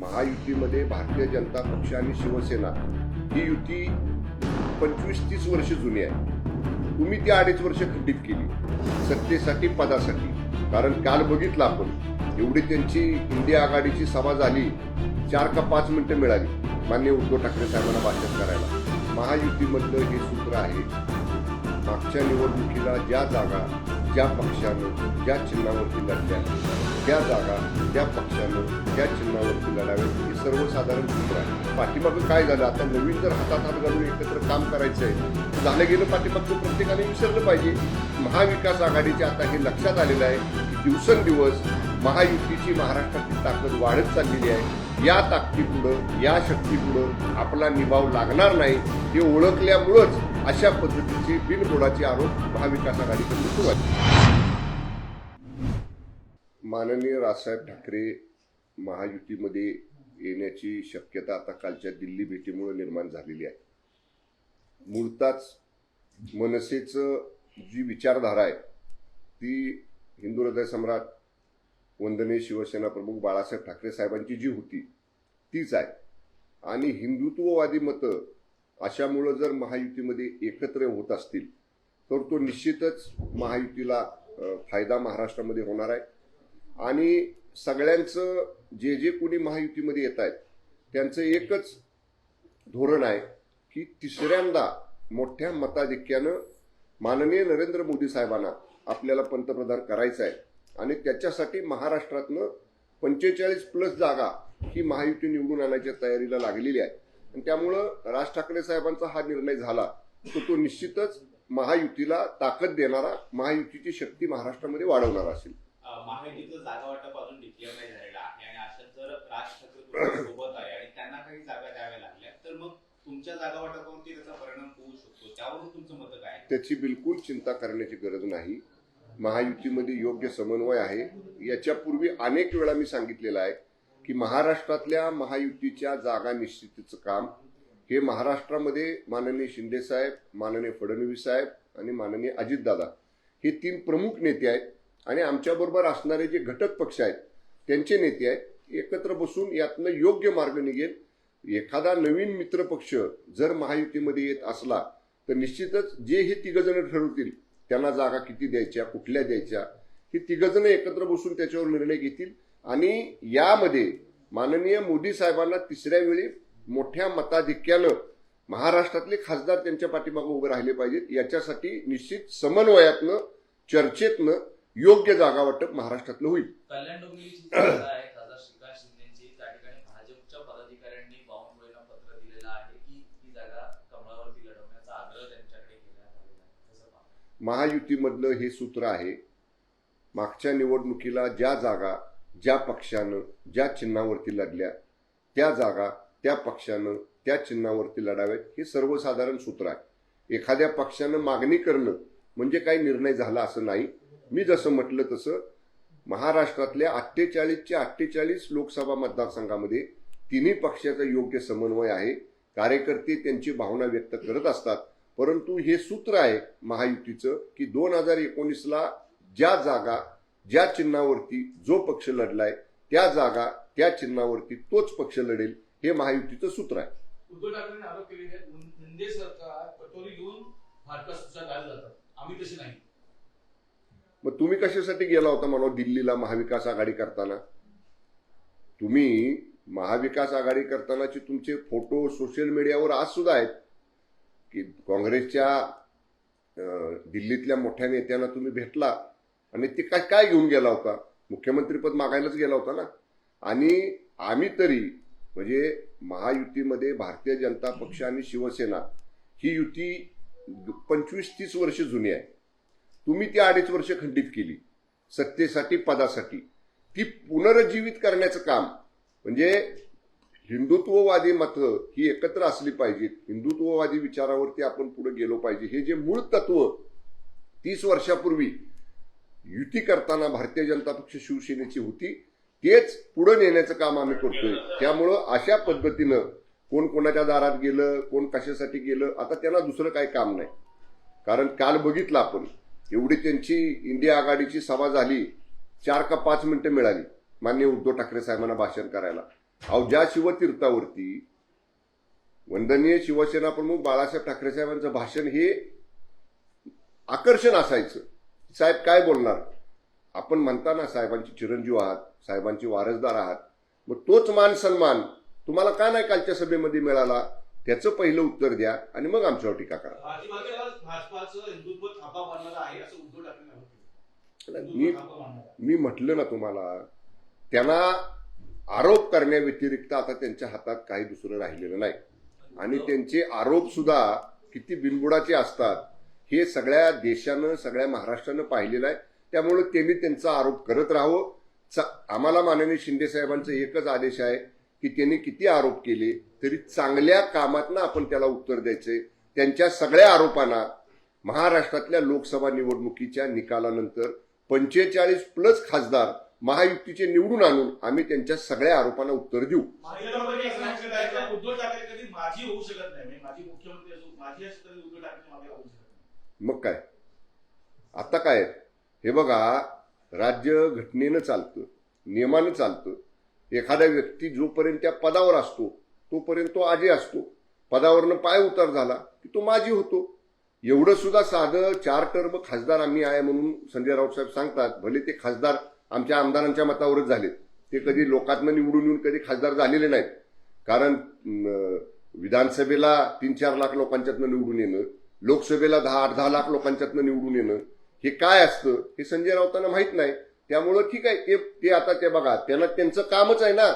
महायुतीमध्ये भारतीय जनता पक्ष आणि शिवसेना ही युती पंचवीस तीस वर्ष जुनी आहे. तुम्ही ती अडीच वर्ष खंडित केली. सत्तेसाठी पदासाठी. कारण काल बघितलं आपण एवढी त्यांची इंडिया आघाडीची सभा झाली चार का पाच मिनिटं मिळाली मान्य उद्धव ठाकरे साहेबांना भाषण करायला. महायुतीमधलं हे सूत्र आहे मागच्या निवडणुकीला ज्या जागा ज्या पक्षानं ज्या चिन्हावरती लढल्या त्या जागा त्या पक्षानं ज्या चिन्हावरती लढाव्यात हे सर्वसाधारण चित्र आहे. पाठीमागं काय झालं? आता नवीन जर हातात हात घालून एकत्र काम करायचं आहे झालं गेलं पाठीमागचं प्रत्येकाने विसरलं पाहिजे. महाविकास आघाडीचे आता हे लक्षात आलेलं आहे की दिवसेंदिवस महायुतीची महाराष्ट्राची ताकद वाढत चाललेली आहे. या ताकदीपुढं या शक्तीपुढं आपला निभाव लागणार नाही हे ओळखल्यामुळंच अशा पद्धतीचे बिनबोडाचे आरोप महाविकास आघाडीकडून सुरू आहेत. माननीय राजसाहेब ठाकरे महायुतीमध्ये येण्याची शक्यता आता कालच्या दिल्ली भेटीमुळे निर्माण झालेली आहे. मूळताच मनसेचं जी विचारधारा आहे ती हिंदू हृदय सम्राट वंदने शिवसेना प्रमुख बाळासाहेब ठाकरे साहेबांची जी होती तीच आहे. आणि हिंदुत्ववादी मतं अशामुळं जर महायुतीमध्ये एकत्र होत असतील तर तो निश्चितच महायुतीला फायदा महाराष्ट्रामध्ये होणार आहे. आणि सगळ्यांचं जे जे कोणी महायुतीमध्ये येत आहेत त्यांचं एकच धोरण आहे की तिसऱ्यांदा मोठ्या मताधिक्यानं माननीय नरेंद्र मोदी साहेबांना आपल्याला पंतप्रधान करायचं आहे. आणि त्याच्यासाठी महाराष्ट्रातनं पंचेचाळीस प्लस जागा ही महायुती निवडून आणायच्या तयारीला लागलेली आहे. आणि त्यामुळं राज ठाकरे साहेबांचा हा निर्णय झाला तर तो निश्चितच महायुतीला ताकद देणारा महायुतीची शक्ती महाराष्ट्रामध्ये वाढवणारा असेल. अं, महायुतीचं जागा वाटप अजून डिक्लेअर नाही झालेलं आहे आणि अशात जर राज ठाकरे तुमच्यासोबत आहे आणि त्यांना काही जागा द्याव्या लागल्या तर मग तुमच्या जागा वाटपावरती त्याचा परिणाम होऊ शकतो. त्यावरून तुमचं मत काय आहे? त्याची बिलकुल चिंता करण्याची गरज नाही. महायुतीमध्ये योग्य समन्वय आहे. याच्यापूर्वी अनेक वेळा मी सांगितलेलं आहे की महाराष्ट्रातल्या महायुतीच्या जागा निश्चितीचं काम हे महाराष्ट्रामध्ये माननीय शिंदेसाहेब माननीय फडणवीस साहेब आणि माननीय अजितदादा हे तीन प्रमुख नेते आहेत आणि आमच्याबरोबर असणारे जे घटक पक्ष आहेत त्यांचे नेते आहेत एकत्र बसून यातनं योग्य मार्ग निघेल. एखादा नवीन मित्रपक्ष जर महायुतीमध्ये येत असला तर निश्चितच जे हे तिघजण ठरवतील त्यांना जागा किती द्यायच्या कुठल्या द्यायच्या हे तिघजण एकत्र बसून त्याच्यावर निर्णय घेतील. आणि यामध्ये माननीय मोदी साहेबांना तिसऱ्या वेळी मोठ्या मताधिक्यानं महाराष्ट्रातले खासदार त्यांच्या पाठीमागे उभे राहिले पाहिजेत. याच्यासाठी निश्चित समन्वयातनं चर्चेतनं योग्य जागा वाटप महाराष्ट्रातलं होईल. कल्याण महायुतीमधलं हे सूत्र आहे मागच्या निवडणुकीला ज्या जागा ज्या पक्षानं ज्या चिन्हावरती लढल्या त्या जागा त्या पक्षानं त्या चिन्हावरती लढाव्यात हे सर्वसाधारण सूत्र आहे. एखाद्या पक्षानं मागणी करणं म्हणजे काही निर्णय झाला असं नाही. मी जसं म्हटलं तसं महाराष्ट्रातल्या अठ्ठेचाळीसच्या अठ्ठेचाळीस लोकसभा मतदारसंघामध्ये तिन्ही पक्षाचा योग्य समन्वय आहे. कार्यकर्ते त्यांची भावना व्यक्त करत असतात. परंतु हे सूत्र आहे महायुतीचं की दोन हजार एकोणीसला ज्या जागा ज्या चिन्हावरती जो पक्ष लढलाय त्या जागा त्या चिन्हावरती तोच पक्ष लढेल हे महायुतीचं सूत्र आहे. उद्धव ठाकरेंनी आरोप केलेले आहेत शिंदे सरकार कटोरी घेऊन भारतात सुद्धा काय जातात. आम्ही तसे नाही. मग तुम्ही कशासाठी गेला होता म्हणा दिल्लीला महाविकास आघाडी करताना? तुम्ही महाविकास आघाडी करतानाचे तुमचे फोटो सोशल मीडियावर आज सुद्धा आहेत की काँग्रेसच्या दिल्लीतल्या मोठ्या नेत्यांना तुम्ही भेटला? आणि ते काय काय घेऊन गेला होता? मुख्यमंत्रीपद मागायलाच गेला होता ना? आणि आम्ही तरी म्हणजे महायुतीमध्ये भारतीय जनता पक्ष आणि शिवसेना ही युती पंचवीस तीस वर्ष जुनी आहे. तुम्ही ती अडीच वर्ष खंडित केली. सत्तेसाठी पदासाठी. ती पुनरुज्जीवित करण्याचं काम म्हणजे हिंदुत्ववादी मतं ही एकत्र असली पाहिजेत हिंदुत्ववादी विचारावरती आपण पुढे गेलो पाहिजे. हे जे मूळ तत्व तीस वर्षापूर्वी युती करताना भारतीय जनता पक्ष शिवसेनेची होती तेच पुढे नेण्याचं काम आम्ही करतोय. त्यामुळं अशा पद्धतीनं कोण कोणाच्या दारात गेलं कोण कशासाठी गेलं आता त्यांना दुसरं काही काम नाही. कारण काल बघितलं आपण एवढी त्यांची इंडिया आघाडीची सभा झाली चार का पाच मिनिटं मिळाली मान्य उद्धव ठाकरे साहेबांना भाषण करायला. अहो ज्या शिवतीर्थावरती वंदनीय शिवसेना प्रमुख बाळासाहेब ठाकरे साहेबांचं भाषण हे आकर्षण असायचं. साहेब काय बोलणार आपण म्हणता ना साहेबांची चिरंजीव आहात साहेबांची वारसदार आहात मग तोच मान सन्मान तुम्हाला का नाही कालच्या सभेमध्ये मिळाला त्याचं पहिलं उत्तर द्या आणि मग आमच्यावर टीका करा. मी. मी म्हटलं ना तुम्हाला त्यांना आरोप करण्याव्यतिरिक्त आता त्यांच्या हातात काही दुसरं राहिलेलं नाही आणि त्यांचे आरोप सुद्धा किती बिनबुडाचे असतात हे सगळ्या देशानं सगळ्या महाराष्ट्रानं पाहिलेलं आहे. त्यामुळे त्यांनी त्यांचा आरोप करत राहावं च- आम्हाला माननीय शिंदे साहेबांचा एकच आदेश आहे की त्यांनी किती आरोप केले तरी चांगल्या कामातनं आपण त्याला उत्तर द्यायचंय. त्यांच्या सगळ्या आरोपांना महाराष्ट्रातल्या लोकसभा निवडणुकीच्या निकालानंतर पंचेचाळीस प्लस खासदार महायुतीचे निवडून आणून आम्ही त्यांच्या सगळ्या आरोपांना उत्तर देऊ. उद्धव ठाकरे कधी माझी होऊ शकत नाही. म्हणजे माझी मुख्यमंत्री असो माझी तरी उद्धव ठाकरे मग काय आता काय? हे बघा राज्य घटनेनं चालतं नियमानं चालतं. एखादा व्यक्ती जोपर्यंत त्या पदावर असतो तोपर्यंत तो आजी असतो. पदावरनं पाय उतार झाला की तो माजी होतो. एवढं सुद्धा साधं चार टर्म खासदार आम्ही आहे म्हणून संजय राऊत साहेब सांगतात भले ते खासदार आमच्या आमदारांच्या मतावरच झालेत. ते कधी लोकातनं निवडून येऊन कधी खासदार झालेले नाहीत. कारण विधानसभेला तीन चार लाख लोकांच्यातनं निवडून येणं लोकसभेला दहा आठ दहा लाख लोकांच्यातनं निवडून येणं हे काय असतं हे संजय राऊतांना माहीत नाही. त्यामुळं ठीक आहे ते ते आता ते बघा त्यांना त्यांचं कामच आहे ना.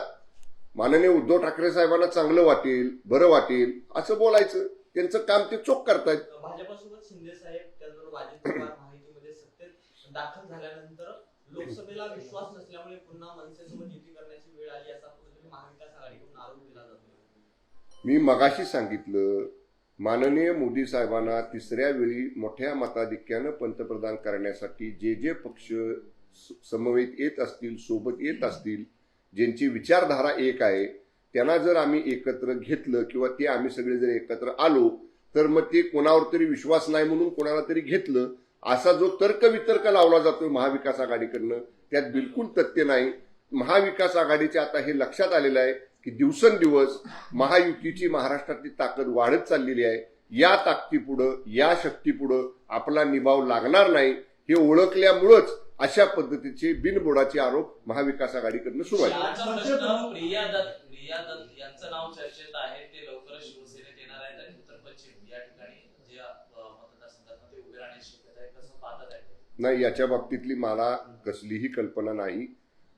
माननीय उद्धव ठाकरे साहेबांना चांगलं वाटेल बरं वाटेल असं बोलायचं. त्यांचं काम ते चोख करतायत. भाजपसोबत शिंदे साहेब त्याचबरोबर अजित पवार माहितीमध्ये सत्तेत दाखल झाल्यानंतर लोकसभेला विश्वास नसल्यामुळे पुन्हा मनसेसोबत युती करण्याची वेळ आली असा कुठेतरी महाविकास आघाडीकडून आरोप दिला जातो मी मगाशी सांगितलं माननीय मोदी साहेबांना तिसऱ्या वेळी मोठ्या मताधिक्यानं पंतप्रधान करण्यासाठी जे जे पक्ष स- समवेत येत असतील सोबत येत असतील ज्यांची विचारधारा एक आहे त्यांना जर आम्ही एकत्र घेतलं किंवा ते आम्ही सगळे जर एकत्र आलो तर मग ते कोणावर तरी विश्वास नाही म्हणून कोणाला तरी घेतलं असा जो तर्कवितर्क लावला जातोय महाविकास आघाडीकडनं त्यात बिलकुल तथ्य नाही. महाविकास आघाडीचे आता हे लक्षात आलेलं आहे की दिवसेंदिवस महायुतीची महाराष्ट्रातली ताकद वाढत चाललेली आहे. या ताकदीपुढं या शक्तीपुढं आपला निभाव लागणार नाही हे ओळखल्यामुळंच अशा पद्धतीचे बिनबुडाचे आरोप महाविकास आघाडीकडनं सुरू आहेत. दत्त यांचं नाव चर्चेत आहे. ते लवकरच शिवसेनेत येणार आहेत आणि उत्तर पश्चिम या ठिकाणी जे अ, मतदारसंघात ते उभे राहण्याची शक्यता आहे कसं पाहतात आहे ते? नाही याच्या बाबतीतली मला कसलीही कल्पना नाही.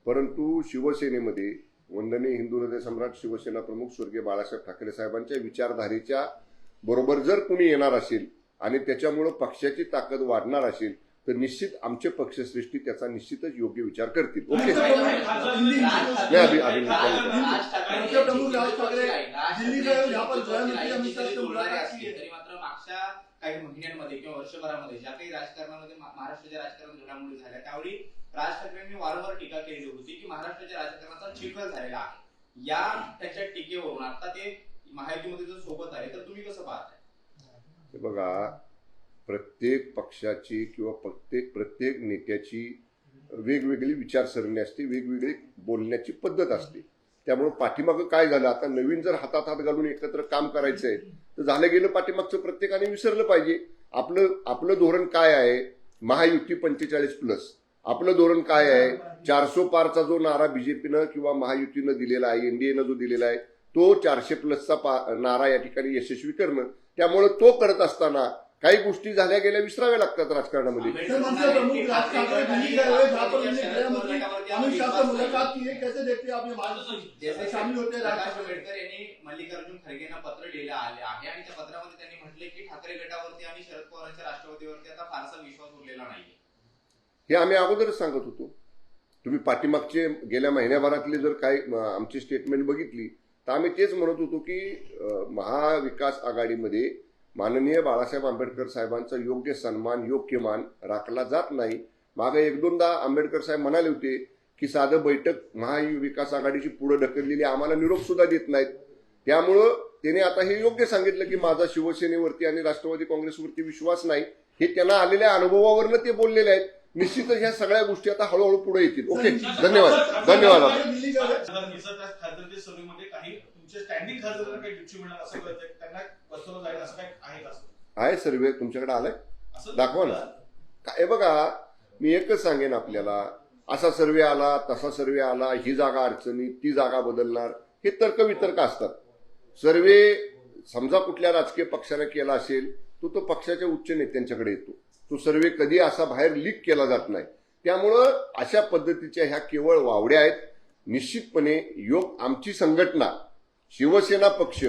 परंतु शिवसेनेमध्ये वंदनीय हिंदू हृदय सम्राट शिवसेना प्रमुख स्वर्गीय बाळासाहेब ठाकरे साहेबांच्या विचारधारेच्या बरोबर जर कुणी येणार असेल आणि त्याच्यामुळं पक्षाची ताकद वाढणार असेल तर निश्चित आमचे पक्षश्रेष्ठी त्याचा निश्चितच योग्य विचार करतील. ओके? राज ठाकरे- नाही, अभि- मागच्या काही महिन्यांमध्ये किंवा वर्षभरामध्ये ज्या काही राजकारणामध्ये महाराष्ट्राच्या राजकारणात घडामोडी झाल्या त्यावेळी राज ठाकरेंनी वारंवार टीका केली होती की महाराष्ट्राच्या राजकारणाचा चिखल झालेला आहे. या त्याच्या टीकेवरून आता ते महायुतीमध्ये जर सोबत आले तर तुम्ही कसं पाहताय? बघा प्रत्येक पक्षाची किंवा प्रत्येक प्रत्येक नेत्याची वेगवेगळी विचारसरणी असते वेगवेगळी बोलण्याची पद्धत असते. त्यामुळे पाठीमागं काय झालं? आता नवीन जर हातात हात घालून एकत्र काम करायचंय तर झालं गेलं पाठीमागचं प्रत्येकाने विसरलं पाहिजे. आपलं आपलं धोरण काय आहे? महायुती पंचेचाळीस प्लस आपलं धोरण काय आहे? चारसो पारचा जो नारा बीजेपीनं किंवा महायुतीनं दिलेला आहे एनडीएनं जो दिलेला आहे तो चारशे प्लसचा पा- नारा या ठिकाणी यशस्वी करणं. त्यामुळे तो करत असताना काही गोष्टी झाल्या गेल्या विसराव्या लागतात राजकारणामध्ये. है हैं हैं आंबेडकर यांनी मल्लिकार्जुन खरगेंना पत्र लिहिलं आले आहे आणि त्या पत्रामध्ये त्यांनी म्हटले की ठाकरे गटावरती आणि शरद पवारांच्या राष्ट्रवादीवरती आता फारसा विश्वास उरलेला नाहीये. हे आम्ही अगोदरच सांगत होतो. तुम्ही पाठीमागचे गेल्या महिन्याभरातले जर काही आमची स्टेटमेंट बघितली तर आम्ही तेच म्हणत होतो की महाविकास आघाडीमध्ये माननीय बाळासाहेब आंबेडकर साहेबांचा योग्य सन्मान योग्य मान राखला जात नाही. मागे एक दोनदा आंबेडकर साहेब म्हणाले होते की साधं बैठक महाविकास आघाडीची पुढे ढकललेली आम्हाला निरोप सुद्धा देत नाहीत. त्यामुळं त्याने आता हे योग्य सांगितलं की माझा शिवसेनेवरती आणि राष्ट्रवादी काँग्रेसवरती विश्वास नाही. हे त्यांना आलेल्या अनुभवावरनं ते बोललेले आहेत. निश्चितच ह्या सगळ्या गोष्टी आता हळूहळू पुढे येतील. ओके धन्यवाद. धन्यवाद. तुमचे स्टँडिंग खासदारांना काही मिळणार असं कळतंय त्यांना बसवलं जाईल असं काही आहे का असं? आहे सर्वे तुमच्याकडे आलाय? दाखवा ना. काय बघा मी एकच सांगेन आपल्याला. असा सर्वे आला तसा सर्वे आला ही जागा अडचणी ती जागा बदलणार हे तर्क वितर्क असतात. सर्वे समजा कुठल्या राजकीय पक्षाने केला असेल तो तो पक्षाच्या उच्च नेत्यांच्याकडे येतो. तो सर्वे कधी असा बाहेर लीक केला जात नाही. त्यामुळं अशा पद्धतीच्या ह्या केवळ वावड्या आहेत. निश्चितपणे योग आमची संघटना शिवसेना पक्ष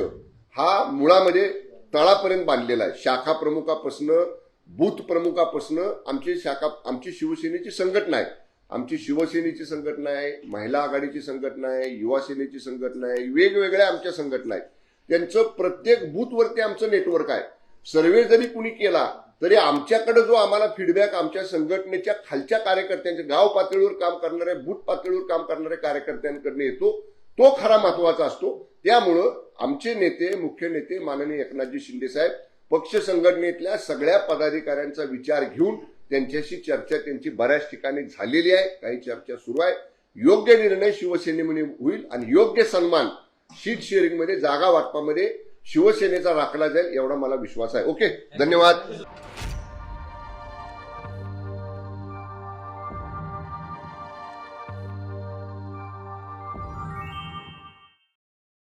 हा मुळामध्ये तळापर्यंत बांधलेला आहे. शाखा प्रमुखापासनं बूथ प्रमुखापासून आमची शाखा आमची शिवसेनेची संघटना आहे. आमची शिवसेनेची संघटना आहे महिला आघाडीची संघटना आहे युवा सेनेची संघटना आहे वेगवेगळ्या आमच्या संघटना आहेत. त्यांचं प्रत्येक बूथवरती आमचं नेटवर्क आहे. सर्वे जरी कुणी केला तरी आमच्याकडे जो आम्हाला फीडबॅक आमच्या संघटनेच्या खालच्या कार्यकर्त्यांच्या गाव पातळीवर काम करणाऱ्या बूथ पातळीवर काम करणाऱ्या कार्यकर्त्यांकडनं येतो. तो खरा महत्त्वाचा असतो. त्यामुळं आमचे नेते मुख्य नेते माननीय एकनाथजी शिंदे साहेब पक्ष संघटनेतल्या सगळ्या पदाधिकाऱ्यांचा विचार घेऊन त्यांच्याशी चर्चा त्यांची बऱ्याच ठिकाणी झालेली आहे. काही चर्चा सुरू आहे. योग्य निर्णय शिवसेनेमध्ये होईल आणि योग्य सन्मान सीट शेअरिंगमध्ये जागा वाटपामध्ये शिवसेनेचा राखला जाईल एवढा मला विश्वास आहे. ओके? धन्यवाद.